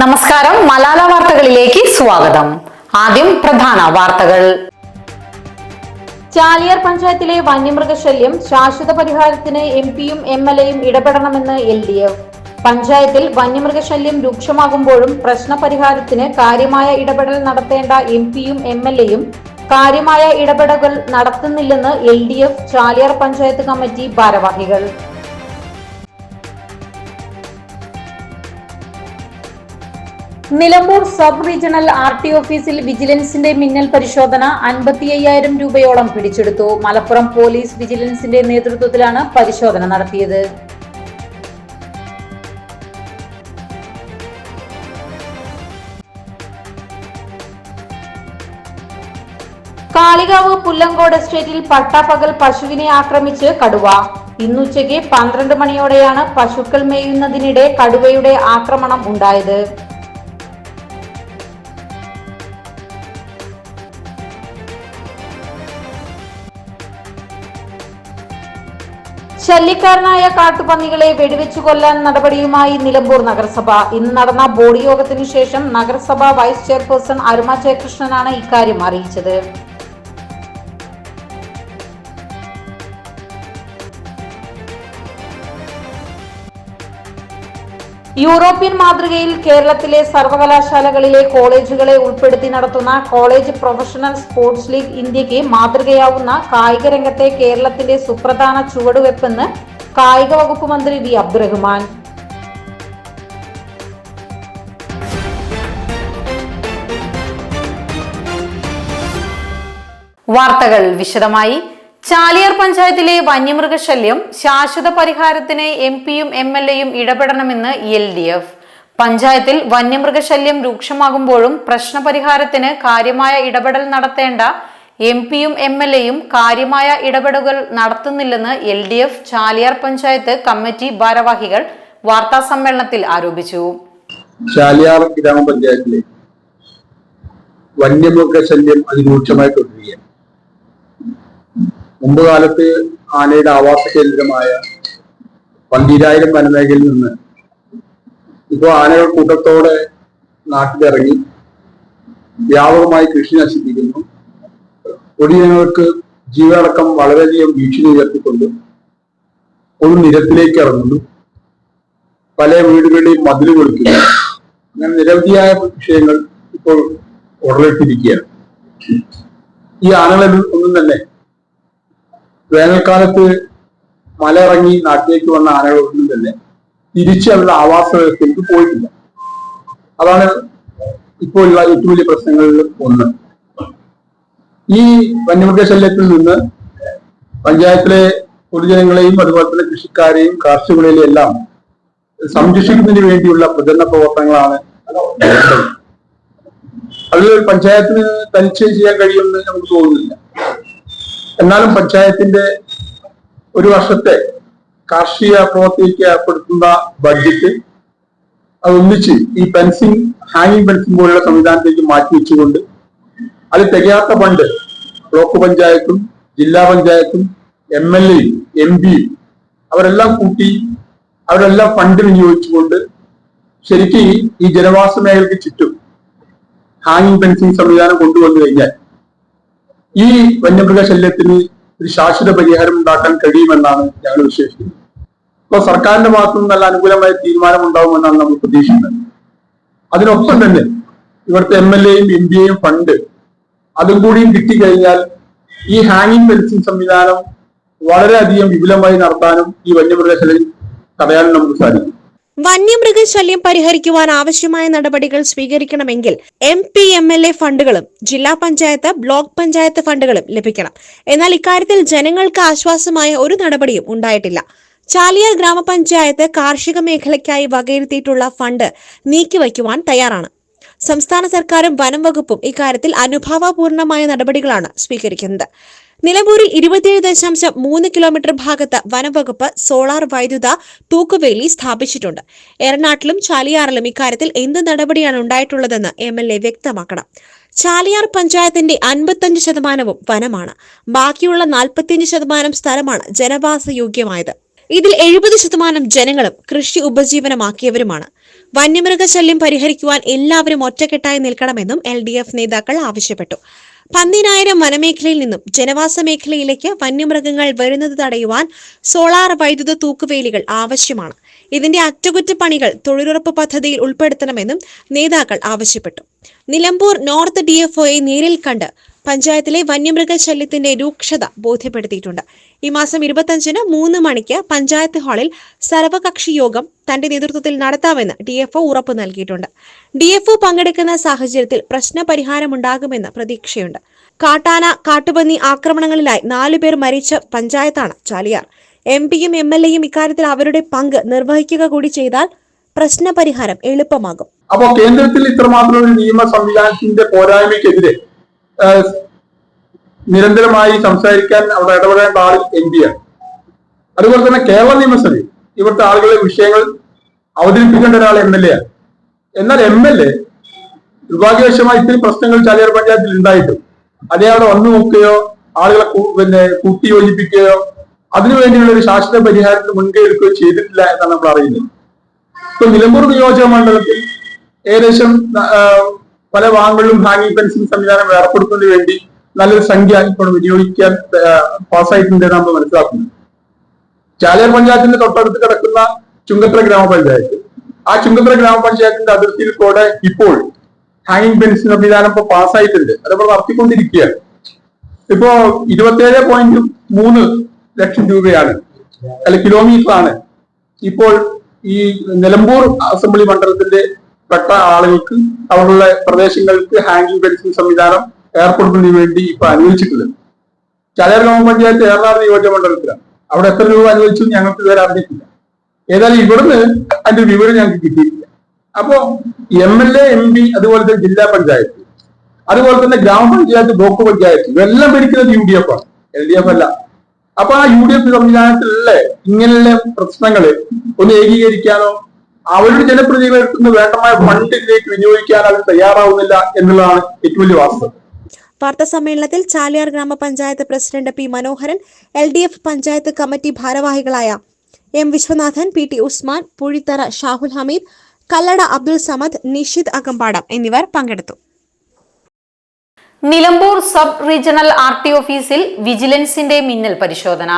നമസ്കാരം. മലാല വാർത്തകളിലേക്ക് സ്വാഗതം. ആദ്യം പ്രധാന വാർത്തകൾ. ചാലിയർ പഞ്ചായത്തിലെ വന്യമൃഗശല്യം ശാശ്വത പരിഹാരത്തിന് എം പിയും എം എൽ എയും ഇടപെടണമെന്ന് എൽ ഡി എഫ്. പഞ്ചായത്തിൽ വന്യമൃഗശല്യം രൂക്ഷമാകുമ്പോഴും പ്രശ്നപരിഹാരത്തിന് കാര്യമായ ഇടപെടൽ നടത്തേണ്ട എം പിയും എം എൽ എയും കാര്യമായ ഇടപെടലുകൾ നടത്തുന്നില്ലെന്ന് L D F Chaliyar panchayat committee ഭാരവാഹികൾ. Nilambur sub regional R T ഓഫീസിൽ വിജിലൻസിന്റെ മിന്നൽ പരിശോധന അൻപത്തി അയ്യായിരം രൂപയോളം പിടിച്ചെടുത്തു. മലപ്പുറം പോലീസ് വിജിലൻസിന്റെ നേതൃത്വത്തിലാണ് പരിശോധന നടത്തിയത്. കാളികാവ് പുല്ലങ്കോട് എസ്റ്റേറ്റിൽ പട്ടാപ്പകൽ പശുവിനെ ആക്രമിച്ച് കടുവ. ഇന്നുച്ചയ്ക്ക് പന്ത്രണ്ട് മണിയോടെയാണ് പശുക്കൾ മേയുന്നതിനിടെ കടുവയുടെ ആക്രമണം ഉണ്ടായത്. ശല്യക്കാരനായ കാട്ടുപന്നികളെ വെടിവെച്ചു കൊല്ലാൻ നടപടിയുമായി നിലമ്പൂർ നഗരസഭ. ഇന്ന് നടന്ന ബോർഡ് യോഗത്തിനു ശേഷം നഗരസഭ വൈസ് ചെയർപേഴ്സൺ അരുമ ജയകൃഷ്ണനാണ് ഇക്കാര്യം അറിയിച്ചത്. യൂറോപ്യൻ മാതൃകയിൽ കേരളത്തിലെ സർവകലാശാലകളിലെ കോളേജുകളെ ഉൾപ്പെടുത്തി നടത്തുന്ന കോളേജ് പ്രൊഫഷണൽ സ്പോർട്സ് ലീഗ് ഇന്ത്യയ്ക്ക് മാതൃകയാവുന്ന കായിക രംഗത്തെ കേരളത്തിന്റെ സുപ്രധാന ചുവടുവെപ്പെന്ന് കായിക വകുപ്പ് മന്ത്രി വി അബ്ദുറഹ്മാൻ. വാർത്തകൾ വിശദമായി. ചാലിയാർ പഞ്ചായത്തിലെ വന്യമൃഗശല്യം ശാശ്വത പരിഹാരത്തിന് എം പിയും എം എൽ എയും ഇടപെടണമെന്ന് എൽ ഡി എഫ്. പഞ്ചായത്തിൽ വന്യമൃഗശല്യം രൂക്ഷമാകുമ്പോഴും പ്രശ്നപരിഹാരത്തിന് കാര്യമായ ഇടപെടൽ നടത്തേണ്ട എം പിയും എം എൽ എയും കാര്യമായ ഇടപെടലുകൾ നടത്തുന്നില്ലെന്ന് L D F Chaliyar panchayat committee ഭാരവാഹികൾ വാർത്താ സമ്മേളനത്തിൽ ആരോപിച്ചു. ചാലിയാർ ഗ്രാമപഞ്ചായത്തിലെ വന്യമൃഗശല്യം അതിരൂക്ഷമായി തുടരുകയാണ്. മുമ്പ് കാലത്ത് ആനയുടെ ആവാസ കേന്ദ്രമായ പന്തിരായിരം വനമേഖലയിൽ നിന്ന് ഇപ്പോൾ ആനകൾ കൂട്ടത്തോടെ നാട്ടിലിറങ്ങി വ്യാപകമായി കൃഷി നശിപ്പിക്കുന്നു. പൊടിയങ്ങൾക്ക് ജീവനടക്കം വളരെയധികം ഭീഷണി ഉയർത്തിക്കൊണ്ട് ഒരു നിരത്തിലേക്ക് ഇറങ്ങുന്നു. പല വീടുകളുടെയും മതിൽ കൊടുക്കുന്നു അങ്ങനെ നിരവധിയായ വിഷയങ്ങൾ ഇപ്പോൾ ഉടലെടുത്തിരിക്കുകയാണ്. ഈ ആനകളിൽ ഒന്നും തന്നെ വേനൽക്കാലത്ത് മല ഇറങ്ങി നാട്ടിലേക്ക് വന്ന ആനകളൊന്നും തന്നെ തിരിച്ച് അവരുടെ ആവാസ വ്യവസ്ഥയിലേക്ക് പോയിട്ടില്ല. അതാണ് ഇപ്പോൾ ഉള്ള ഏറ്റവും വലിയ പ്രശ്നങ്ങളിൽ ഒന്ന്. ഈ വന്യമൃഗശല്യത്തിൽ നിന്ന് പഞ്ചായത്തിലെ പൊതുജനങ്ങളെയും അതുപോലെ തന്നെ കൃഷിക്കാരെയും കാർഷികളെയും എല്ലാം സംരക്ഷിക്കുന്നതിന് വേണ്ടിയുള്ള പ്രചരണ പ്രവർത്തനങ്ങളാണ്. അതിൽ പഞ്ചായത്തിന് തനിച്ച് ചെയ്യാൻ കഴിയുമെന്ന് നമുക്ക് തോന്നുന്നില്ല. എന്നാലും പഞ്ചായത്തിന്റെ ഒരു വർഷത്തെ കാർഷിക പ്രവർത്തിക്ക് ഏർപ്പെടുത്തുന്ന ബഡ്ജറ്റ് അത് ഒന്നിച്ച് ഈ ഫെൻസിങ് ഹാങ്ങിങ് ഫെൻസിങ് പോലുള്ള സംവിധാനത്തേക്ക് മാറ്റി വെച്ചുകൊണ്ട് അത് തികയാത്ത ഫണ്ട് ബ്ലോക്ക് പഞ്ചായത്തും ജില്ലാ പഞ്ചായത്തും എം എൽ എയും എം പിയും അവരെല്ലാം കൂട്ടി അവരെല്ലാം ഫണ്ട് വിനിയോഗിച്ചുകൊണ്ട് ശരിക്കും ഈ- ജനവാസ മേഖലയ്ക്ക് ചുറ്റും ഹാങ്ങിങ് ഫെൻസിങ് സംവിധാനം കൊണ്ടുവന്നു കഴിഞ്ഞാൽ ഈ വന്യമൃഗശല്യത്തിന് ഒരു ശാശ്വത പരിഹാരം ഉണ്ടാക്കാൻ കഴിയുമെന്നാണ് ഞങ്ങൾ വിശ്വസിക്കുന്നത്. ഇപ്പൊ സർക്കാരിന്റെ ഭാഗത്തു നിന്ന് നല്ല അനുകൂലമായ തീരുമാനം ഉണ്ടാവുമെന്നാണ് നമ്മൾ പ്രതീക്ഷിക്കുന്നത്. അതിനൊപ്പം തന്നെ ഇവിടുത്തെ എം എൽ എയും എം പിയെയും ഫണ്ട് അതും കൂടിയും കിട്ടിക്കഴിഞ്ഞാൽ ഈ ഹാങ്ങിങ് ഫെൻസിങ് സംവിധാനം വളരെയധികം വിപുലമായി നടത്താനും ഈ വന്യമൃഗശല്യം തടയാനും നമുക്ക് സാധിക്കും. വന്യമൃഗശല്യം പരിഹരിക്കുവാൻ ആവശ്യമായ നടപടികൾ സ്വീകരിക്കണമെങ്കിൽ M P M L A ഫണ്ടുകളും ജില്ലാ പഞ്ചായത്ത് ബ്ലോക്ക് പഞ്ചായത്ത് ഫണ്ടുകളും ലഭിക്കണം. എന്നാൽ ഇക്കാര്യത്തിൽ ജനങ്ങൾക്ക് ആശ്വാസമായ ഒരു നടപടിയും ഉണ്ടായിട്ടില്ല. ചാലിയാർ ഗ്രാമപഞ്ചായത്ത് കാർഷിക മേഖലയ്ക്കായി വകയിരുത്തിയിട്ടുള്ള ഫണ്ട് നീക്കിവയ്ക്കുവാൻ തയ്യാറാണ്. സംസ്ഥാന സർക്കാരും വനം വകുപ്പും ഇക്കാര്യത്തിൽ അനുഭാവപൂർണമായ നടപടികളാണ് സ്വീകരിക്കുന്നത്. നിലമ്പൂരിൽ ഇരുപത്തിയേഴ് ദശാംശം മൂന്ന് കിലോമീറ്റർ ഭാഗത്ത് വനംവകുപ്പ് സോളാർ വൈദ്യുത തൂക്കുവേലി സ്ഥാപിച്ചിട്ടുണ്ട്. എറണാട്ടിലും ചാലിയാറിലും ഇക്കാര്യത്തിൽ എന്ത് നടപടിയാണ് ഉണ്ടായിട്ടുള്ളതെന്ന് എം എൽ എ വ്യക്തമാക്കണം. ചാലിയാർ പഞ്ചായത്തിന്റെ അൻപത്തഞ്ച് ശതമാനവും വനമാണ്. ബാക്കിയുള്ള നാൽപ്പത്തിയഞ്ച് ശതമാനം സ്ഥലമാണ് ജനവാസയോഗ്യമായത്. ഇതിൽ എഴുപത് ശതമാനം ജനങ്ങളും കൃഷി ഉപജീവനമാക്കിയവരുമാണ്. വന്യമൃഗശല്യം പരിഹരിക്കുവാൻ എല്ലാവരും ഒറ്റക്കെട്ടായി നിൽക്കണമെന്നും എൽ ഡി എഫ് നേതാക്കൾ ആവശ്യപ്പെട്ടു. പന്തിനായിരം വനമേഖലയിൽ നിന്നും ജനവാസ മേഖലയിലേക്ക് വന്യമൃഗങ്ങൾ വരുന്നത് തടയുവാൻ സോളാർ വൈദ്യുത തൂക്കുവേലികൾ ആവശ്യമാണ്. ഇതിന്റെ അറ്റകുറ്റപ്പണികൾ തൊഴിലുറപ്പ് പദ്ധതിയിൽ ഉൾപ്പെടുത്തണമെന്നും നേതാക്കൾ ആവശ്യപ്പെട്ടു. നിലമ്പൂർ നോർത്ത് ഡിഎഫ്ഒയെ നേരിൽ കണ്ട് പഞ്ചായത്തിലെ വന്യമൃഗ ശല്യത്തിന്റെ രൂക്ഷത ബോധ്യപ്പെടുത്തിയിട്ടുണ്ട്. ഈ മാസം ഇരുപത്തഞ്ചിന് മൂന്ന് മണിക്ക് പഞ്ചായത്ത് ഹാളിൽ സർവകക്ഷി യോഗം തന്റെ നേതൃത്വത്തിൽ നടത്താമെന്ന് ഡിഎഫ്ഒ ഉറപ്പു നൽകിയിട്ടുണ്ട്. ഡിഎഫ്ഒ പങ്കെടുക്കുന്ന സാഹചര്യത്തിൽ പ്രശ്നപരിഹാരമുണ്ടാകുമെന്ന് പ്രതീക്ഷയുണ്ട്. കാട്ടാന കാട്ടുപന്നി ആക്രമണങ്ങളിലായി നാലുപേർ മരിച്ച പഞ്ചായത്താണ് ചാലിയാർ. എം പിയും എം എൽ എയും ഇക്കാര്യത്തിൽ അവരുടെ പങ്ക് നിർവഹിക്കുക കൂടി ചെയ്താൽ പ്രശ്നപരിഹാരം എളുപ്പമാകും. അപ്പോൾ കേന്ദ്രത്തിൽ ഇത്രമാത്രം ഒരു നിയമ സംവിധാനത്തിന്റെ പോരായ്മയ്ക്കെതിരെ ആഹ്, നിരന്തരമായി സംസാരിക്കാൻ അവിടെ ഇടപെടേണ്ട ആൾ എം പിയാണ് അതുപോലെ തന്നെ കേരള നിയമസഭയിൽ ഇവിടുത്തെ ആളുകളെ വിഷയങ്ങൾ അവതരിപ്പിക്കേണ്ട ഒരാൾ എം എൽ എ ആണ്. എന്നാൽ എം എൽ എ നിർഭാഗ്യവശമായി ഇത്തിരി പ്രശ്നങ്ങൾ ചാലിയാർ പഞ്ചായത്തിൽ ഉണ്ടായിട്ടും. അതേ അവിടെ വന്നു നോക്കുകയോ ആളുകളെ പിന്നെ കൂട്ടി യോജിപ്പിക്കുകയോ അതിനുവേണ്ടിയുള്ള ഒരു ശാശ്വത പരിഹാരത്തിന് മുൻകൈ എടുക്കുകയോ ചെയ്തിട്ടില്ല എന്നാണ് നമ്മൾ അറിയുന്നത്. ഇപ്പൊ നിലമ്പൂർ നിയോജക മണ്ഡലത്തിൽ ഏകദേശം പല ഭാഗങ്ങളിലും ഹാങ്ങിങ് ഫെൻസിംഗ് സംവിധാനം ഏർപ്പെടുത്തുന്നതിന് വേണ്ടി നല്ലൊരു സംഖ്യ ഇപ്പോൾ വിനിയോഗിക്കാൻ പാസ്സായിട്ടുണ്ട് നമ്മൾ മനസ്സിലാക്കുന്നു ചാലിയാർ പഞ്ചായത്തിന്റെ തൊട്ടടുത്ത് കിടക്കുന്ന ചുങ്കത്ര ഗ്രാമപഞ്ചായത്ത്. ആ ചുങ്കത്തറ ഗ്രാമപഞ്ചായത്തിന്റെ അതിർത്തിയിൽ കൂടെ ഇപ്പോൾ ഹാങ്ങിങ് ബെൻസ് സംവിധാനം ഇപ്പൊ പാസ്സായിട്ടുണ്ട് അതപ്പോൾ നടത്തിക്കൊണ്ടിരിക്കുകയാണ്. ഇപ്പോ ഇരുപത്തിയേഴ് പോയിന്റ് മൂന്ന് ലക്ഷം രൂപയാണ് അല്ല കിലോമീറ്റർ ആണ്. ഇപ്പോൾ ഈ നിലമ്പൂർ അസംബ്ലി മണ്ഡലത്തിന്റെ പെട്ട ആളുകൾക്ക് അവരുടെ പ്രദേശങ്ങൾക്ക് ഹാങ്ങിങ് ഫെൻസിംഗ് സംവിധാനം ഏർപ്പെടുത്തുന്നതിന് വേണ്ടി ഇപ്പൊ അനുവദിച്ചിട്ടുള്ളത് ചാലിയാർ ഗ്രാമപഞ്ചായത്ത് ഏറനാട് നിയോജക മണ്ഡലത്തിലാണ്. അവിടെ എത്ര രൂപ അനുവദിച്ചു ഞങ്ങൾക്ക് ഇതുവരെ അറിഞ്ഞിട്ടില്ല. ഏതായാലും ഇവിടുന്ന് അതിന്റെ വിവരം ഞങ്ങൾക്ക് കിട്ടിയിട്ടില്ല. അപ്പോ M L A M P അതുപോലെ തന്നെ ജില്ലാ പഞ്ചായത്ത് അതുപോലെ തന്നെ ഗ്രാമപഞ്ചായത്ത് ബ്ലോക്ക് പഞ്ചായത്ത് ഇതെല്ലാം ഭരിക്കുന്നത് യു ഡി എഫ് ആണ്. എൽ ഡി എഫ് അല്ല. അപ്പൊ ആ യു ഡി എഫ് സംവിധാനത്തിലുള്ള ഇങ്ങനെയുള്ള പ്രശ്നങ്ങൾ ഒന്ന് ഏകീകരിക്കാനോ അവരുടെ ജനപ്രതിനിധികൾക്ക് വേണ്ടമായ ഫണ്ടിലേക്ക് വിനിയോഗിക്കാനോ അവർ തയ്യാറാവുന്നില്ല എന്നുള്ളതാണ് ഏറ്റവും വലിയ വാസ്തവം. വാർത്താ സമ്മേളനത്തിൽ ചാലിയാർ ഗ്രാമപഞ്ചായത്ത് president P Manoharan L D F panchayat committee ഭാരവാഹികളായ M Viswanathan P T Usman Puzhithara Shahul Hameed Kallada Abdul Samad Nishid Akampadam എന്നിവർ പങ്കെടുത്തു. Nilambur sub regional R T ഓഫീസിൽ വിജിലൻസിന്റെ മിന്നൽ പരിശോധന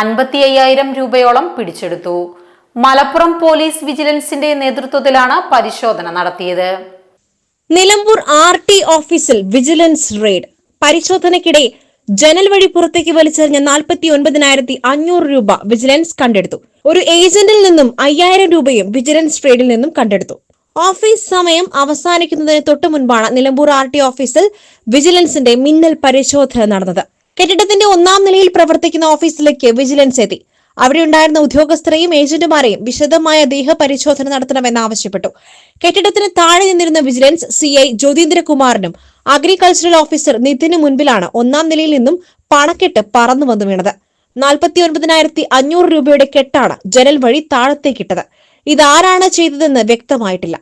അൻപത്തി അയ്യായിരം രൂപയോളം പിടിച്ചെടുത്തു. മലപ്പുറം പോലീസ് വിജിലൻസിന്റെ നേതൃത്വത്തിലാണ് പരിശോധന നടത്തിയത്. നിലമ്പൂർ ആർ ടി ഓഫീസിൽ വിജിലൻസ് റെയ്ഡ്. പരിശോധനയ്ക്കിടെ ജനൽ വഴി പുറത്തേക്ക് വലിച്ചെറിഞ്ഞ നാൽപ്പത്തി ഒൻപതിനായിരത്തി അഞ്ഞൂറ് രൂപ വിജിലൻസ് കണ്ടെടുത്തു. ഒരു ഏജന്റിൽ നിന്നും അയ്യായിരം രൂപയും വിജിലൻസ് ട്രേഡിൽ നിന്നും കണ്ടെടുത്തു. ഓഫീസ് സമയം അവസാനിക്കുന്നതിന് തൊട്ടു മുൻപാണ് നിലമ്പൂർ ആർ ടി ഓഫീസിൽ വിജിലൻസിന്റെ മിന്നൽ പരിശോധന നടന്നത്. കെട്ടിടത്തിന്റെ ഒന്നാം നിലയിൽ പ്രവർത്തിക്കുന്ന ഓഫീസിലേക്ക് വിജിലൻസ് എത്തി. അവിടെ ഉണ്ടായിരുന്ന ഉദ്യോഗസ്ഥരെയും ഏജന്റുമാരെയും വിശദമായ ദേഹപരിശോധന നടത്തണമെന്ന് ആവശ്യപ്പെട്ടു. കെട്ടിടത്തിന് താഴെ നിന്നിരുന്ന വിജിലൻസ് സി ഐ ജ്യോതീന്ദ്രകുമാറിനും അഗ്രികൾച്ചറൽ ഓഫീസർ നിതിന് മുൻപിലാണ് ഒന്നാം നിലയിൽ നിന്നും പണക്കെട്ട് പറന്നു വന്നു വീണത്. നാൽപ്പത്തി ഒൻപതിനായിരത്തി അഞ്ഞൂറ് രൂപയുടെ കെട്ടാണ് ജനൽ വഴി താഴത്തേക്കിട്ടത്. ഇതാരാണ് ചെയ്തതെന്ന് വ്യക്തമായിട്ടില്ല.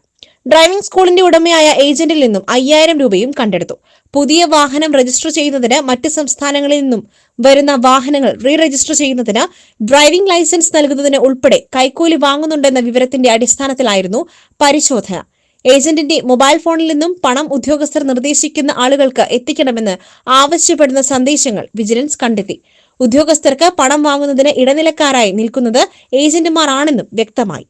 ഡ്രൈവിംഗ് സ്കൂളിന്റെ ഉടമയായ ഏജന്റിൽ നിന്നും അയ്യായിരം രൂപയും കണ്ടെടുത്തു. പുതിയ വാഹനം രജിസ്റ്റർ ചെയ്യുന്നതിന് മറ്റ് സംസ്ഥാനങ്ങളിൽ നിന്നും വരുന്ന വാഹനങ്ങൾ റീ രജിസ്റ്റർ ചെയ്യുന്നതിന് ഡ്രൈവിംഗ് ലൈസൻസ് നൽകുന്നതിന് ഉൾപ്പെടെ കൈക്കൂലി വാങ്ങുന്നുണ്ടെന്ന വിവരത്തിന്റെ അടിസ്ഥാനത്തിലായിരുന്നു പരിശോധന. ഏജന്റിന്റെ മൊബൈൽ ഫോണിൽ നിന്നും പണം ഉദ്യോഗസ്ഥർ നിർദ്ദേശിക്കുന്ന ആളുകൾക്ക് എത്തിക്കണമെന്ന് ആവശ്യപ്പെടുന്ന സന്ദേശങ്ങൾ വിജിലൻസ് കണ്ടെത്തി. ഉദ്യോഗസ്ഥർക്ക് പണം വാങ്ങുന്നതിന് ഇടനിലക്കാരായി നിൽക്കുന്നത് ഏജന്റുമാരാണെന്നും വ്യക്തമായി.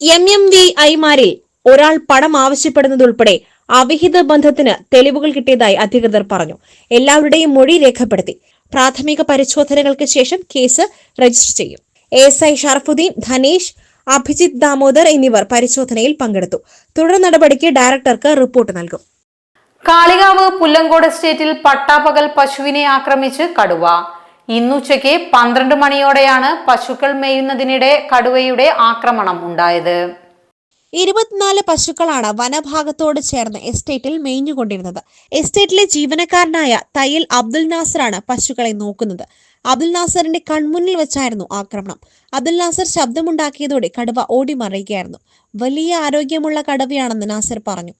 എം എം വി ഐമാരിൽ ഒരാൾ പണം ആവശ്യപ്പെടുന്നതുൾപ്പെടെ അവിഹിത ബന്ധത്തിന് തെളിവുകൾ കിട്ടിയതായി അധികൃതർ പറഞ്ഞു. എല്ലാവരുടെയും മൊഴി രേഖപ്പെടുത്തി. പ്രാഥമിക പരിശോധനകൾക്ക് ശേഷം കേസ് രജിസ്റ്റർ ചെയ്യും. എസ് ഐ ഷറഫുദ്ദീൻ ധനേഷ് അഭിജിത് ദാമോദർ എന്നിവർ പരിശോധനയിൽ പങ്കെടുത്തു. തുടർ നടപടിക്ക് ഡയറക്ടർക്ക് റിപ്പോർട്ട് നൽകും. കാളികാവ് പുല്ലങ്കോട് എസ്റ്റേറ്റിൽ പട്ടാപ്പകൽ പശുവിനെ ആക്രമിച്ച് കടുവ. ഇന്നുച്ചയ്ക്ക് പന്ത്രണ്ട് മണിയോടെയാണ് പശുക്കൾ മേയുന്നതിനിടെ കടുവയുടെ ആക്രമണം ഉണ്ടായത്. ഇരുപത്തിനാല് പശുക്കളാണ് വനഭാഗത്തോട് ചേർന്ന് എസ്റ്റേറ്റിൽ മേഞ്ഞുകൊണ്ടിരുന്നത്. എസ്റ്റേറ്റിലെ ജീവനക്കാരനായ തയ്യൽ അബ്ദുൽ നാസറാണ് പശുക്കളെ നോക്കുന്നത്. അബ്ദുൽ നാസറിന്റെ കൺമുന്നിൽ വെച്ചായിരുന്നു ആക്രമണം. അബ്ദുൽ നാസർ ശബ്ദമുണ്ടാക്കിയതോടെ കടുവ ഓടി മറയുകയായിരുന്നു വലിയ ആരോഗ്യമുള്ള കടുവയാണെന്ന് നാസർ പറഞ്ഞു.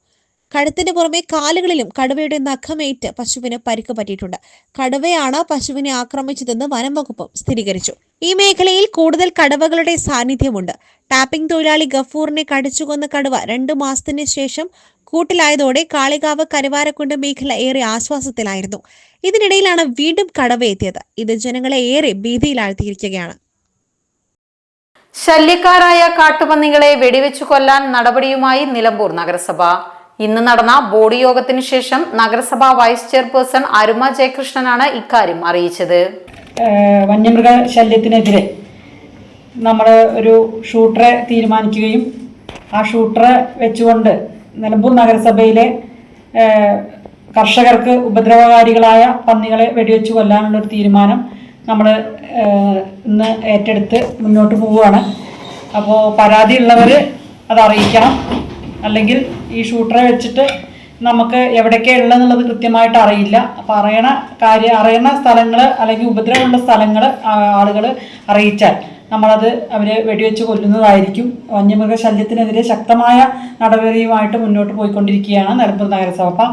കഴുത്തിന് പുറമെ കാലുകളിലും കടുവയുടെ നഖമേറ്റ് പശുവിന് പരിക്ക് പറ്റിയിട്ടുണ്ട്. കടുവയാണ് പശുവിനെ ആക്രമിച്ചതെന്ന് വനം വകുപ്പും സ്ഥിരീകരിച്ചു. ഈ മേഖലയിൽ കൂടുതൽ കടുവകളുടെ സാന്നിധ്യമുണ്ട്. ടാപ്പിംഗ് തൊഴിലാളി ഗഫൂറിനെ കടിച്ചുകൊന്ന കടുവ രണ്ടു മാസത്തിന് ശേഷം കൂട്ടിലായതോടെ കാളികാവ് കരുവാരക്കുണ്ട് മേഖല ഏറെ ആശ്വാസത്തിലായിരുന്നു. ഇതിനിടയിലാണ് വീണ്ടും കടവ എത്തിയത്. ഇത് ജനങ്ങളെ ഏറെ ഭീതിയിലാഴ്ത്തിയിരിക്കുകയാണ്. ശല്യക്കാരായ കാട്ടുപന്നികളെ വെടിവെച്ചു കൊല്ലാൻ നടപടിയുമായി നിലമ്പൂർ നഗരസഭ. ഇന്ന് നടന്ന ബോർഡ് യോഗത്തിന് ശേഷം നഗരസഭാ വൈസ് ചെയർപേഴ്സൺ അരുമ ജയകൃഷ്ണനാണ് ഇക്കാര്യം അറിയിച്ചത്. വന്യമൃഗ ശല്യത്തിനെതിരെ നമ്മൾ ഒരു ഷൂട്ടറെ തീരുമാനിക്കുകയും ആ ഷൂട്ടറെ വെച്ചുകൊണ്ട് നിലമ്പൂർ നഗരസഭയിലെ കർഷകർക്ക് ഉപദ്രവകാരികളായ പന്നികളെ വെടിവെച്ച് കൊല്ലാനുള്ള ഒരു തീരുമാനം നമ്മൾ ഇന്ന് ഏറ്റെടുത്ത് മുന്നോട്ട് പോവുകയാണ്. അപ്പോൾ പരാതിയുള്ളവർ അത് അറിയിക്കണം. അല്ലെങ്കിൽ ഈ ഷൂട്ടറെ വെച്ചിട്ട് നമുക്ക് എവിടേക്കാണ് ഉള്ളതെന്നുള്ളത് കൃത്യമായിട്ട് അറിയില്ല. അപ്പം അറിയണ കാര്യം അറിയണ സ്ഥലങ്ങൾ അല്ലെങ്കിൽ ഉപദ്രവമുള്ള സ്ഥലങ്ങൾ ആളുകൾ അറിയിച്ചാൽ നമ്മളത് അവരെ വെടിവെച്ച് കൊല്ലുന്നതായിരിക്കും. വന്യമൃഗ ശല്യത്തിനെതിരെ ശക്തമായ നടപടിയുമായിട്ട് മുന്നോട്ട് പോയിക്കൊണ്ടിരിക്കുകയാണ് നിലമ്പൂർ നഗരസഭ. അപ്പം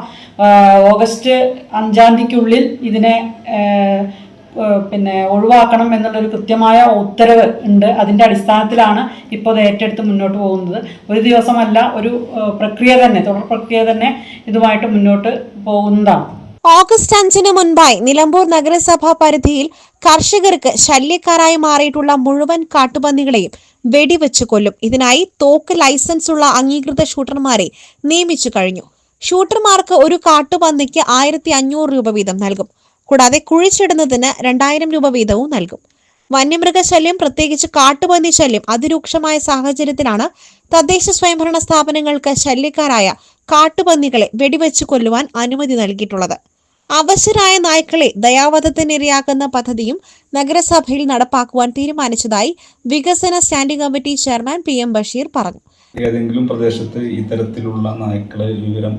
ഓഗസ്റ്റ് അഞ്ചാം തീയതിക്കുള്ളിൽ ഇതിനെ പിന്നെ ഒഴിവാക്കണം എന്നുള്ളൊരു കൃത്യമായ ഉത്തരവ് ഉണ്ട്. അതിന്റെ അടിസ്ഥാനത്തിലാണ് ഇപ്പോൾ അത് ഏറ്റെടുത്ത് മുന്നോട്ട് പോകുന്നത്. ഒരു ദിവസമല്ല ഒരു പ്രക്രിയ തന്നെ തുടർ പ്രക്രിയ തന്നെ ഇതുമായിട്ട് മുന്നോട്ട് പോകുന്നതാണ്. ഓഗസ്റ്റ് അഞ്ചിന് മുൻപായി നിലമ്പൂർ നഗരസഭാ പരിധിയിൽ കർഷകർക്ക് ശല്യക്കാരായി മാറിയിട്ടുള്ള മുഴുവൻ കാട്ടുപന്നികളെയും വെടിവെച്ച് കൊല്ലും. ഇതിനായി തോക്ക് ലൈസൻസ് ഉള്ള അംഗീകൃത ഷൂട്ടർമാരെ നിയമിച്ചു കഴിഞ്ഞു. ഷൂട്ടർമാർക്ക് ഒരു കാട്ടുപന്നിക്ക് ആയിരത്തി രൂപ വീതം നൽകും. കൂടാതെ കുഴിച്ചിടുന്നതിന് രണ്ടായിരം രൂപ വീതവും നൽകും. വന്യമൃഗശല്യം പ്രത്യേകിച്ച് കാട്ടുപന്നി ശല്യം അതിരൂക്ഷമായ സാഹചര്യത്തിലാണ് തദ്ദേശ സ്വയംഭരണ സ്ഥാപനങ്ങൾക്ക് ശല്യക്കാരായ കാട്ടുപന്നികളെ വെടിവെച്ച് കൊല്ലുവാൻ അനുമതി നൽകിയിട്ടുള്ളത്. അവശരായ നായ്ക്കളെ ദയാവധത്തിനിരയാക്കുന്ന പദ്ധതിയും നഗരസഭയിൽ നടപ്പാക്കുവാൻ തീരുമാനിച്ചതായി വികസന standing committee chairman P M Basheer പറഞ്ഞു. ഏതെങ്കിലും പ്രദേശത്ത് ഇത്തരത്തിലുള്ള നായ്ക്കളെ വിവരം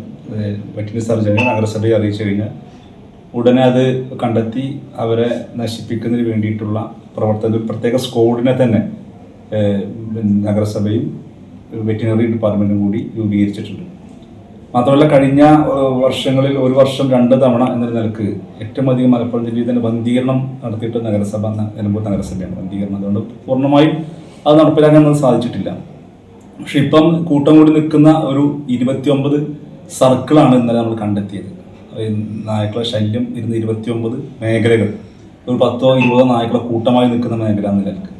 വെറ്റിനറി സർജനെ നഗരസഭയെ അറിയിച്ചു കഴിഞ്ഞാൽ ഉടനെ അത് കണ്ടെത്തി അവരെ നശിപ്പിക്കുന്നതിന് വേണ്ടിയിട്ടുള്ള പ്രവർത്തനം പ്രത്യേക സ്ക്വാഡിനെ തന്നെ നഗരസഭയും വെറ്റിനറി ഡിപ്പാർട്ട്മെന്റും കൂടി രൂപീകരിച്ചിട്ടുണ്ട്. മാത്രമല്ല കഴിഞ്ഞ വർഷങ്ങളിൽ ഒരു വർഷം രണ്ട് തവണ എന്നൊരു നിലയ്ക്ക് ഏറ്റവും അധികം മലപ്പുറം ജില്ലയിൽ തന്നെ വന്ധീകരണം നടത്തിയിട്ട് നഗരസഭ നിലമ്പൂർ നഗരസഭയാണ് വന്ധീകരണം. അതുകൊണ്ട് പൂർണമായും അത് നടപ്പിലാക്കാൻ നമുക്ക് സാധിച്ചിട്ടില്ല. പക്ഷെ ഇപ്പം കൂട്ടം കൂടി നിൽക്കുന്ന ഒരു ഇരുപത്തിയൊമ്പത് സർക്കിളാണ് ഇന്നലെ നമ്മൾ കണ്ടെത്തിയത്. നായ്ക്കളെ ശല്യം ഇരുന്ന ഇരുപത്തിയൊമ്പത് മേഖലകൾ. ഒരു പത്തോ ഇരുപതോ നായ്ക്കളെ കൂട്ടമായി നിൽക്കുന്ന മേഖല എന്ന നിലയ്ക്ക്.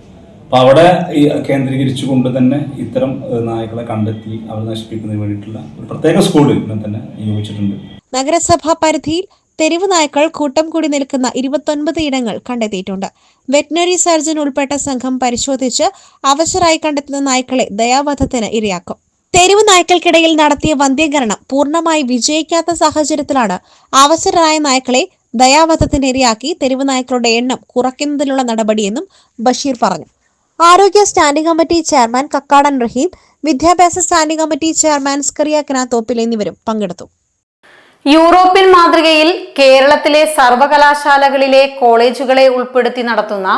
അപ്പോൾ അവിടെ ഈ കേന്ദ്രീകരിച്ചുകൊണ്ട് തന്നെ ഇത്തരം നായക്കളെ കണ്ടെത്തി അവർ നശിപ്പിക്കുന്നതിന് വേണ്ടിയിട്ടുള്ള ഒരു പ്രത്യേക സ്കൂൾ തന്നെ നിയോഗിച്ചിട്ടുണ്ട്. നഗരസഭാ പരിധിയിൽ തെരുവ് നായ്ക്കൾ കൂട്ടം കൂടി നിൽക്കുന്ന ഇരുപത്തൊൻപത് ഇടങ്ങൾ കണ്ടെത്തിയിട്ടുണ്ട്. വെറ്റിനറി സർജൻ ഉൾപ്പെട്ട സംഘം പരിശോധിച്ച് അവശരായി കണ്ടെത്തുന്ന നായ്ക്കളെ ദയാവധത്തിന് ഇരയാക്കും. തെരുവ് നായ്ക്കൾക്കിടയിൽ നടത്തിയ വന്ധ്യീകരണം പൂർണമായി വിജയിക്കാത്ത സാഹചര്യത്തിലാണ് അവസരരായ നായ്ക്കളെ ദയാവധത്തിന് ഇരയാക്കി തെരുവ് നായ്ക്കളുടെ എണ്ണം കുറയ്ക്കുന്നതിനുള്ള നടപടിയെന്നും ബഷീർ പറഞ്ഞു. ആരോഗ്യ standing committee chairman Kakkadan Raheem വിദ്യാഭ്യാസ standing committee chairman Scaria Kanathoppil എന്നിവരും പങ്കെടുത്തു. യൂറോപ്യൻ മാതൃകയിൽ കേരളത്തിലെ സർവകലാശാലകളിലെ കോളേജുകളെ ഉൾപ്പെടുത്തി നടത്തുന്ന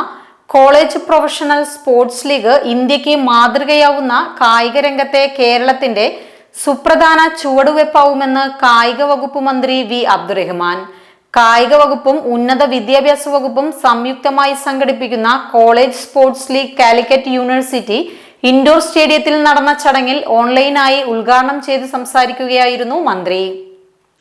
കോളേജ് പ്രൊഫഷണൽ സ്പോർട്സ് ലീഗ് ഇന്ത്യയ്ക്ക് മാതൃകയാവുന്ന കായിക രംഗത്തെ കേരളത്തിന്റെ സുപ്രധാന ചുവടുവെപ്പാവുമെന്ന് കായിക വകുപ്പ് മന്ത്രി വി അബ്ദുറഹ്മാൻ. കായിക വകുപ്പും ഉന്നത വിദ്യാഭ്യാസ വകുപ്പും സംയുക്തമായി സംഘടിപ്പിക്കുന്ന college sports league Calicut university indoor സ്റ്റേഡിയത്തിൽ നടന്ന ചടങ്ങിൽ ഓൺലൈനായി ഉദ്ഘാടനം ചെയ്ത് സംസാരിക്കുകയായിരുന്നു മന്ത്രി.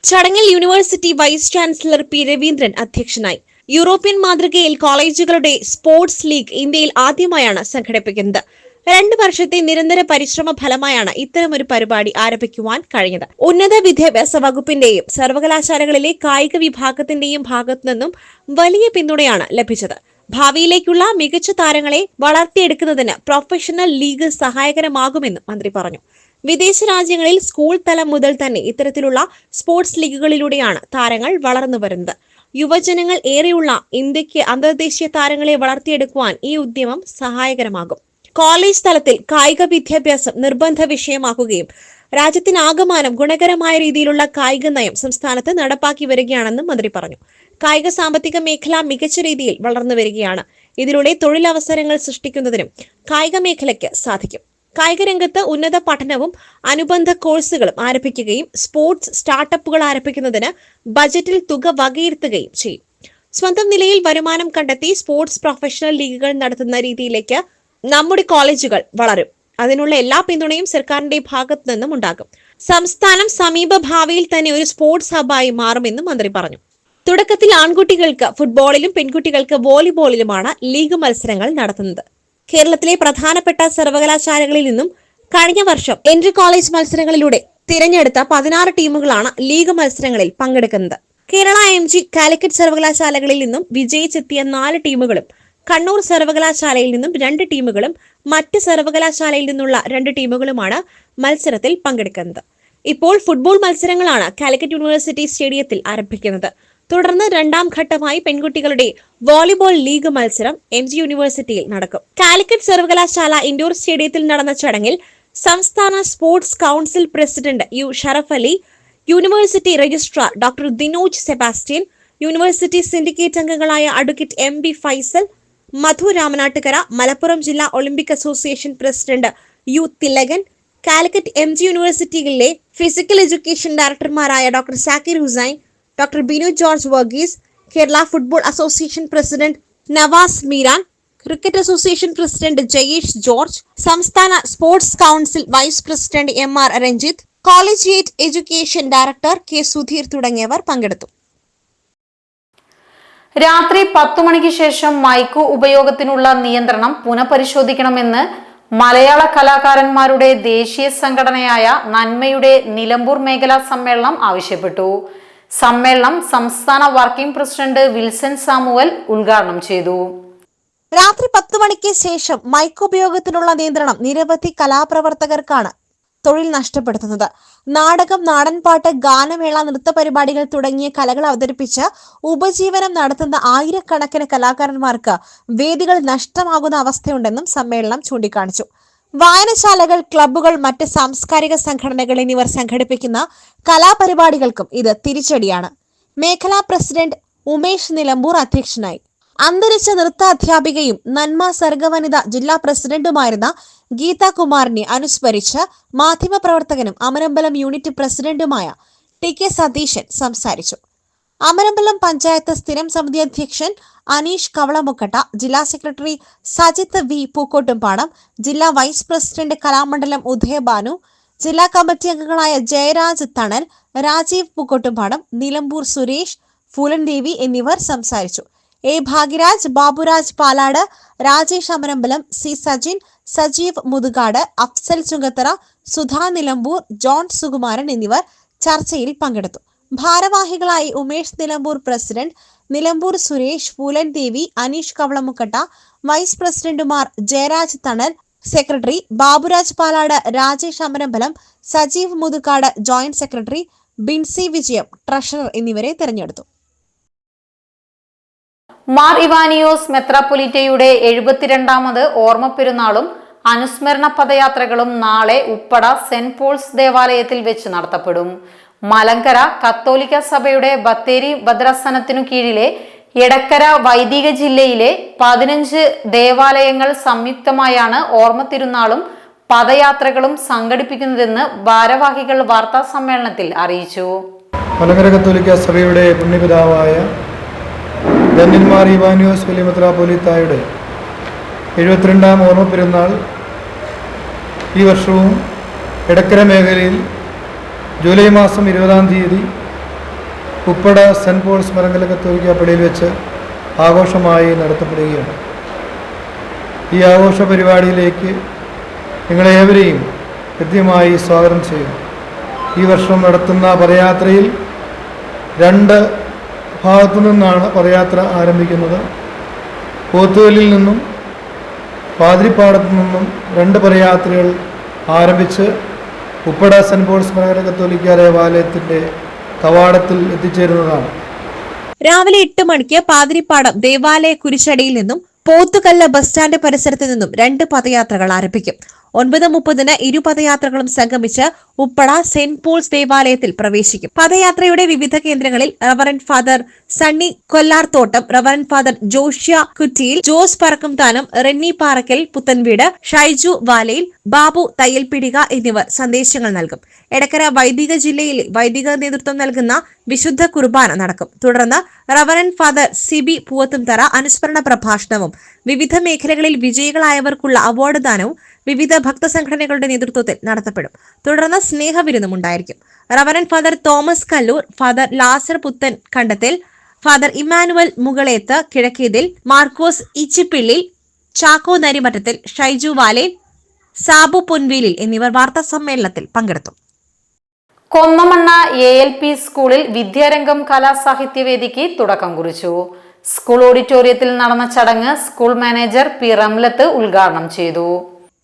ചടങ്ങിൽ university vice chancellor P Raveendran അധ്യക്ഷനായി. യൂറോപ്യൻ മാതൃകയിൽ കോളേജുകളുടെ സ്പോർട്സ് ലീഗ് ഇന്ത്യയിൽ ആദ്യമായാണ് സംഘടിപ്പിക്കുന്നത്. രണ്ട് വർഷത്തെ നിരന്തര പരിശ്രമ ഫലമായാണ് ഇത്തരമൊരു പരിപാടി ആരംഭിക്കുവാൻ കഴിഞ്ഞത്. ഉന്നത വിദ്യാഭ്യാസ വകുപ്പിന്റെയും സർവകലാശാലകളിലെ കായിക വിഭാഗത്തിന്റെയും ഭാഗത്തു നിന്നും വലിയ പിന്തുണയാണ് ലഭിച്ചത്. ഭാവിയിലേക്കുള്ള മികച്ച താരങ്ങളെ വളർത്തിയെടുക്കുന്നതിന് പ്രൊഫഷണൽ ലീഗ് സഹായകരമാകുമെന്നും മന്ത്രി പറഞ്ഞു. വിദേശ രാജ്യങ്ങളിൽ സ്കൂൾ തലം മുതൽ തന്നെ ഇത്തരത്തിലുള്ള സ്പോർട്സ് ലീഗുകളിലൂടെയാണ് താരങ്ങൾ വളർന്നു വരുന്നത് യുവജനങ്ങൾ ഏറെയുള്ള ഇന്ത്യയ്ക്ക് അന്തർദേശീയ താരങ്ങളെ വളർത്തിയെടുക്കുവാൻ ഈ ഉദ്യമം സഹായകരമാകും. കോളേജ് തലത്തിൽ കായിക വിദ്യാഭ്യാസം നിർബന്ധ വിഷയമാക്കുകയും രാജ്യത്തിനാകമാനം ഗുണകരമായ രീതിയിലുള്ള കായിക നയം സംസ്ഥാനത്ത് നടപ്പാക്കി വരികയാണെന്നും മന്ത്രി പറഞ്ഞു. കായിക സാമ്പത്തിക മേഖല മികച്ച രീതിയിൽ വളർന്നു വരികയാണ്. ഇതിലൂടെ തൊഴിലവസരങ്ങൾ സൃഷ്ടിക്കുന്നതിനും കായിക മേഖലയ്ക്ക് സാധിക്കും. കായിക രംഗത്ത് ഉന്നത പഠനവും അനുബന്ധ കോഴ്സുകളും ആരംഭിക്കുകയും സ്പോർട്സ് സ്റ്റാർട്ടപ്പുകൾ ആരംഭിക്കുന്നതിന് ബജറ്റിൽ തുക വകയിരുത്തുകയും ചെയ്യും. സ്വന്തം നിലയിൽ വരുമാനം കണ്ടെത്തി സ്പോർട്സ് പ്രൊഫഷണൽ ലീഗുകൾ നടത്തുന്ന രീതിയിലേക്ക് നമ്മുടെ കോളേജുകൾ വളരും. അതിനുള്ള എല്ലാ പിന്തുണയും സർക്കാരിന്റെ ഭാഗത്തു നിന്നും ഉണ്ടാകും. സംസ്ഥാനം സമീപ ഭാവിയിൽ തന്നെ ഒരു സ്പോർട്സ് ഹബായി മാറുമെന്നും മന്ത്രി പറഞ്ഞു. തുടക്കത്തിൽ ആൺകുട്ടികൾക്ക് ഫുട്ബോളിലും പെൺകുട്ടികൾക്ക് വോളിബോളിലുമാണ് ലീഗ് മത്സരങ്ങൾ നടത്തുന്നത്. കേരളത്തിലെ പ്രധാനപ്പെട്ട സർവകലാശാലകളിൽ നിന്നും കഴിഞ്ഞ വർഷം എൻട്രി കോളേജ് മത്സരങ്ങളിലൂടെ തിരഞ്ഞെടുത്ത പതിനാറ് ടീമുകളാണ് ലീഗ് മത്സരങ്ങളിൽ പങ്കെടുക്കുന്നത്. കേരള എം ജി കാലിക്കറ്റ് സർവകലാശാലകളിൽ നിന്നും വിജയിച്ചെത്തിയ നാല് ടീമുകളും കണ്ണൂർ സർവകലാശാലയിൽ നിന്നും രണ്ട് ടീമുകളും മറ്റ് സർവകലാശാലയിൽ നിന്നുള്ള രണ്ട് ടീമുകളുമാണ് മത്സരത്തിൽ പങ്കെടുക്കുന്നത്. ഇപ്പോൾ ഫുട്ബോൾ മത്സരങ്ങളാണ് കാലിക്കറ്റ് യൂണിവേഴ്സിറ്റി സ്റ്റേഡിയത്തിൽ ആരംഭിക്കുന്നത്. തുടർന്ന് രണ്ടാം ഘട്ടമായി പെൺകുട്ടികളുടെ വോളിബോൾ ലീഗ് മത്സരം എം ജി യൂണിവേഴ്സിറ്റിയിൽ നടക്കും. കാലിക്കറ്റ് സർവകലാശാല ഇൻഡോർ സ്റ്റേഡിയത്തിൽ നടന്ന ചടങ്ങിൽ സംസ്ഥാന sports council president U Sharaf Ali university registrar doctor Dinoj Sebastian university syndicate അംഗങ്ങളായ advocate M B Faisal Madhu Ramanattukara Malappuram ജില്ലാ Olympic association president U Thilakan Calicut M G യൂണിവേഴ്സിറ്റിയിലെ physical education ഡയറക്ടർമാരായ doctor Zakir Hussain doctor Binu George Varghese Kerala football association president Navas Meeran cricket association president Jayesh George സംസ്ഥാന sports council vice president M R Ranjith collegiate education director K Sudheer തുടങ്ങിയവർ പങ്കെടുത്തു. രാത്രി പത്തു മണിക്ക് ശേഷം മൈക്കു ഉപയോഗത്തിനുള്ള നിയന്ത്രണം പുനഃപരിശോധിക്കണമെന്ന് മലയാള കലാകാരന്മാരുടെ ദേശീയ സംഘടനയായ നന്മയുടെ നിലമ്പൂർ മേഖലാ സമ്മേളനം ആവശ്യപ്പെട്ടു. സമ്മേളനം സംസ്ഥാന വർക്കിംഗ് പ്രസിഡന്റ് വിൽസൺ സാമുവൽ ഉദ്ഘാടനം ചെയ്തു. രാത്രി പത്ത് മണിക്ക് ശേഷം മൈക്ക് ഉപയോഗത്തിനുള്ള നിയന്ത്രണം നിരവധി കലാപ്രവർത്തകർക്കാണ് തൊഴിൽ നഷ്ടപ്പെടുത്തുന്നത്. നാടകം നാടൻപാട്ട് ഗാനമേള നൃത്ത പരിപാടികൾ തുടങ്ങിയ കലകൾ അവതരിപ്പിച്ച് ഉപജീവനം നടത്തുന്ന ആയിരക്കണക്കിന് കലാകാരന്മാർക്ക് വേദികൾ നഷ്ടമാകുന്ന അവസ്ഥയുണ്ടെന്നും സമ്മേളനം ചൂണ്ടിക്കാണിച്ചു. വായനശാലകൾ ക്ലബ്ബുകൾ മറ്റ് സാംസ്കാരിക സംഘടനകൾ എന്നിവർ സംഘടിപ്പിക്കുന്ന കലാപരിപാടികൾക്കും ഇത് തിരിച്ചടിയാണ്. മേഖലാ പ്രസിഡന്റ് ഉമേഷ് നിലമ്പൂർ അധ്യക്ഷനായി. അന്തരിച്ച നൃത്ത അധ്യാപികയും നന്മ സർഗവനിത ജില്ലാ പ്രസിഡന്റുമായിരുന്ന ഗീതാ കുമാറിനെ അനുസ്മരിച്ച് മാധ്യമപ്രവർത്തകനും അമരമ്പലം യൂണിറ്റ് പ്രസിഡന്റുമായ ടി കെ സതീശൻ സംസാരിച്ചു. അമരമ്പലം പഞ്ചായത്ത് സ്ഥിരം സമിതി അധ്യക്ഷൻ അനീഷ് കവളമുക്കട്ട ജില്ലാ സെക്രട്ടറി സജിത്ത് വി പൂക്കോട്ടുംപാടം ജില്ലാ വൈസ് പ്രസിഡന്റ് കലാമണ്ഡലം ഉദയബാനു ജില്ലാ കമ്മിറ്റി അംഗങ്ങളായ ജയരാജ് തണൽ രാജീവ് പൂക്കോട്ടുംപാടം നിലമ്പൂർ സുരേഷ് ഫൂലൻദേവി എന്നിവർ സംസാരിച്ചു. A Bhagyaraj Baburaj Palad Rajesh Amarambalam C Sajin Sajeev Muthukad Afsal Chungathara Sudha Nilambur John Sukumaran എന്നിവർ ചർച്ചയിൽ പങ്കെടുത്തു. ഭാരവാഹികളായി ഉമേഷ് നിലമ്പൂർ പ്രസിഡന്റ് നിലമ്പൂർ സുരേഷ് പൂലൻ ദേവി അനീഷ് കവളമുക്കട്ട വൈസ് പ്രസിഡന്റുമാർ Jayaraj Thanal secretary Baburaj Palad Rajesh Amarambalam Sajeev Muthukkad joint secretary Binsy Vijayam treasurer എന്നിവരെ തെരഞ്ഞെടുത്തു. മാർ ഇവാനിയോസ് മെത്രാപ്പൊലിറ്റയുടെ എഴുപത്തിരണ്ടാമത് ഓർമ്മ പെരുന്നാളും അനുസ്മരണ പദയാത്രകളും നാളെ ഉപ്പട സെന്റ് പോൾസ് ദേവാലയത്തിൽ വെച്ച് നടത്തപ്പെടും. മലങ്കര കത്തോലിക്ക സഭയുടെ ബത്തേരി ഭദ്രാസനത്തിനു കീഴിലെ എടക്കര വൈദിക ജില്ലയിലെ പതിനഞ്ച് ദേവാലയങ്ങൾ സംയുക്തമായാണ് ഓർമ്മ തിരുനാളും പദയാത്രകളും സംഘടിപ്പിക്കുന്നതെന്ന് ഭാരവാഹികൾ വാർത്താ സമ്മേളനത്തിൽ അറിയിച്ചു. മലങ്കര കത്തോലിക്ക സഭയുടെ പുണ്യപിതാവായ ധന്യന്മാർ ഇവാനിയോസ് വലിയമെത്രാപോലിത്തായുടെ എഴുപത്തിരണ്ടാം ഓർമ്മ പെരുന്നാൾ ഈ വർഷവും എടക്കര മേഖലയിൽ ജൂലൈ മാസം ഇരുപതാം തീയതി ഉപ്പട സെന്റ് പോൾസ് മലങ്കര കത്തോലിക്ക പള്ളിയിൽ വെച്ച് ആഘോഷമായി നടത്തപ്പെടുകയാണ്. ഈ ആഘോഷ പരിപാടിയിലേക്ക് നിങ്ങളേവരെയും കൃത്യമായി സ്വാഗതം ചെയ്യും ഈ വർഷം നടത്തുന്ന പദയാത്രയിൽ രണ്ട് ഭാഗത്തു നിന്നാണ് പദയാത്ര ആരംഭിക്കുന്നത്. പോത്തുകലിൽ നിന്നും പാതിരിപ്പാടത്തു നിന്നും രണ്ട് പദയാത്രകൾ ആരംഭിച്ച് ഉപ്പട സെന്റ് പോൾ സ്മരണ കത്തോലിക്ക ദേവാലയത്തിന്റെ കവാടത്തിൽ എത്തിച്ചേരുന്നതാണ്. രാവിലെ എട്ട് മണിക്ക് പാതിരിപ്പാടം ദേവാലയ കുരിശടിയിൽ നിന്നും പോത്തുകല്ല ബസ് സ്റ്റാൻഡ് പരിസരത്ത് നിന്നും രണ്ട് പദയാത്രകൾ ആരംഭിക്കും. ഒൻപത് മുപ്പതിന് ഇരു പദയാത്രകളും സംഗമിച്ച് ഉപ്പള സെന്റ് പോൾസ് ദേവാലയത്തിൽ പ്രവേശിക്കും. പദയാത്രയുടെ വിവിധ കേന്ദ്രങ്ങളിൽ reverend father Sunny Kollarthottam reverend father Joshua Kuttiyil Jose Parakkumthanam Renny Parakkal Puthenveedu Shaiju Valayil Babu Thayyalpidika എന്നിവർ സന്ദേശങ്ങൾ നൽകും. എടക്കര വൈദിക ജില്ലയിൽ വൈദിക നേതൃത്വം നൽകുന്ന വിശുദ്ധ കുർബാന നടക്കും. തുടർന്ന് റവറന്റ് ഫാദർ സിബി പൂവത്തുംതറ അനുസ്മരണ പ്രഭാഷണവും വിവിധ മേഖലകളിൽ വിജയികളായവർക്കുള്ള അവാർഡ് ദാനവും വിവിധ ഭക്തസംഘടനകളുടെ നേതൃത്വത്തിൽ നടത്തപ്പെടും. തുടർന്ന് സ്നേഹവിരുന്നും ഉണ്ടായിരിക്കും reverend father Thomas Kallur father Lazar Puthen Kandathil father Emmanuel Mukaleth Kizhakkethil Markose Ichippillil Chacko Narimattathil Shaiju Valen Sabu Ponvelil എന്നിവർ വാർത്താ സമ്മേളനത്തിൽ പങ്കെടുത്തു. കൊന്നമണ്ണ എ എൽ പി സ്കൂളിൽ വിദ്യാരംഗം കലാസാഹിത്യവേദിക്ക് തുടക്കം കുറിച്ചു. സ്കൂൾ ഓഡിറ്റോറിയത്തിൽ നടന്ന ചടങ്ങ് സ്കൂൾ മാനേജർ പി റംലത്ത് ഉദ്ഘാടനം ചെയ്തു.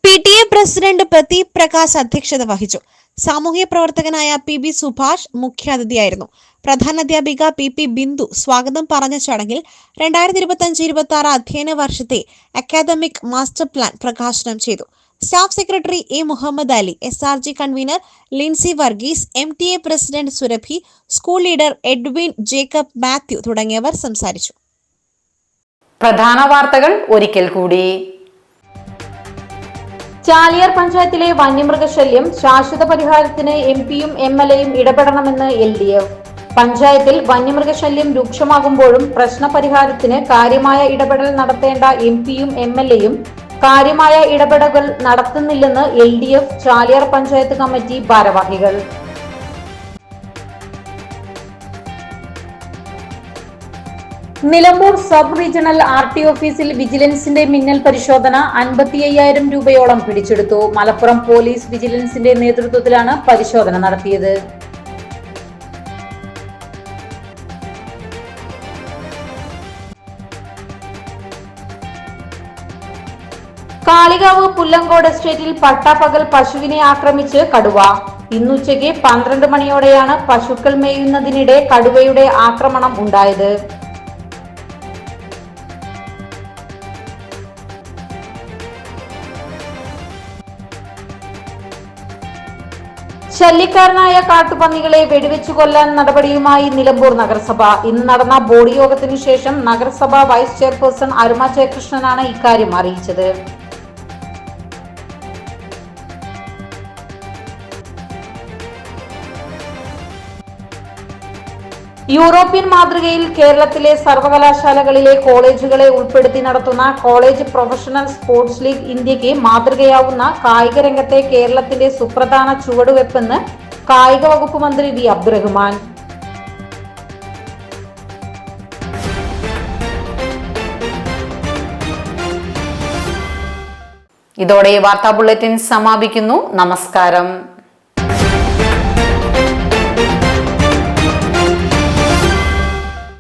P T A president Pradeep Prakash അധ്യക്ഷത വഹിച്ചു. സാമൂഹ്യ പ്രവർത്തകനായ പി ബി സുഭാഷ് മുഖ്യാതിഥിയായിരുന്നു. പ്രധാനാധ്യാപിക പി പി ബിന്ദു സ്വാഗതം പറഞ്ഞ ചടങ്ങിൽ രണ്ടായിരത്തി ഇരുപത്തി അഞ്ച് ഇരുപത്തി ആറ് അധ്യയന വർഷത്തെ അക്കാദമിക് മാസ്റ്റർ പ്ലാൻ പ്രകാശനം ചെയ്തു. Staff secretary A Muhammad Ali S R G convener Lincy Varghese M T A president Surabhi school leader Edwin Jacob Mathew തുടങ്ങിയവർ സംസാരിച്ചു. പ്രധാന വാർത്തകൾ ഒരിക്കൽ കൂടി. ചാലിയാർ പഞ്ചായത്തിലെ വന്യമൃഗശല്യം ശാശ്വത പരിഹാരത്തിന് എം പിയും എം എൽ എയും ഇടപെടണമെന്ന് എൽ ഡി എഫ്. പഞ്ചായത്തിൽ വന്യമൃഗശല്യം രൂക്ഷമാകുമ്പോഴും പ്രശ്നപരിഹാരത്തിന് കാര്യമായ ഇടപെടൽ നടത്തേണ്ട എം പിയും എം എൽ എയും കാര്യമായ ഇടപെടലുകൾ നടത്തുന്നില്ലെന്ന് L D F Chaliyar panchayat committee ഭാരവാഹികൾ. Nilambur sub regional R T ഓഫീസിൽ വിജിലൻസിന്റെ മിന്നൽ പരിശോധന അൻപത്തി അയ്യായിരം രൂപയോളം പിടിച്ചെടുത്തു. മലപ്പുറം പോലീസ് വിജിലൻസിന്റെ നേതൃത്വത്തിലാണ് പരിശോധന നടത്തിയത്. കാളികാവ് പുല്ലങ്കോട് എസ്റ്റേറ്റിൽ പട്ടാപ്പകൽ പശുവിനെ ആക്രമിച്ച് കടുവ. ഇന്നുച്ചയ്ക്ക് പന്ത്രണ്ട് മണിയോടെയാണ് പശുക്കൾ മേയുന്നതിനിടെ കടുവയുടെ ആക്രമണം ഉണ്ടായത്. ശല്യക്കാരനായ കാട്ടുപന്നികളെ വെടിവെച്ചു കൊല്ലാൻ നടപടിയുമായി നിലമ്പൂർ നഗരസഭ. ഇന്ന് നടന്ന ബോർഡ് യോഗത്തിനു ശേഷം നഗരസഭ വൈസ് ചെയർപേഴ്സൺ അരുമ ജയകൃഷ്ണനാണ് ഇക്കാര്യം അറിയിച്ചത്. യൂറോപ്യൻ മാതൃകയിൽ കേരളത്തിലെ സർവകലാശാലകളിലെ കോളേജുകളെ ഉൾപ്പെടുത്തി നടത്തുന്ന കോളേജ് പ്രൊഫഷണൽ സ്പോർട്സ് ലീഗ് ഇന്ത്യയ്ക്ക് മാതൃകയാവുന്ന കായിക രംഗത്തെ കേരളത്തിന്റെ സുപ്രധാന ചുവടുവെപ്പെന്ന് കായിക വകുപ്പ് മന്ത്രി വി അബ്ദുറഹ്മാൻ. ഇതോടെ ഈ വാർത്താ ബുള്ളറ്റിൻ സമാപിക്കുന്നു. നമസ്കാരം.